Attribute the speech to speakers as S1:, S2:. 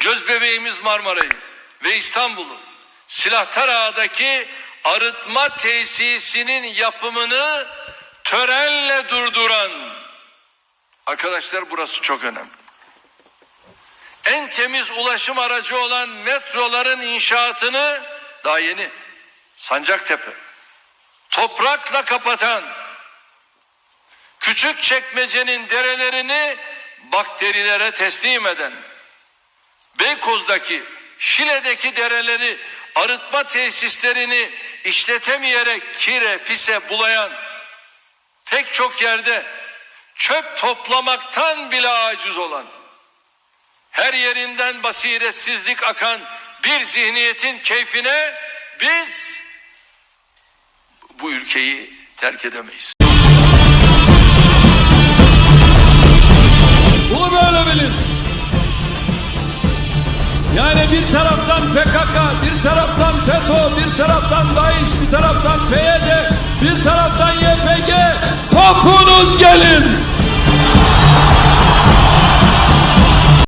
S1: göz bebeğimiz Marmara'yı ve İstanbul'u Silahtar Ağa'daki arıtma tesisinin yapımını törenle durduran arkadaşlar burası çok önemli. En temiz ulaşım aracı olan metroların inşaatını daha yeni Sancaktepe toprakla kapatan küçük çekmecenin derelerini bakterilere teslim eden Beykoz'daki Şile'deki dereleri arıtma tesislerini işletemeyerek kire pise bulayan pek çok yerde çöp toplamaktan bile aciz olan her yerinden basiretsizlik akan bir zihniyetin keyfine biz bu ülkeyi terk edemeyiz.
S2: Yani bir taraftan PKK, bir taraftan FETÖ, bir taraftan DAEŞ, bir taraftan PYD, bir taraftan YPG. Topunuz gelin.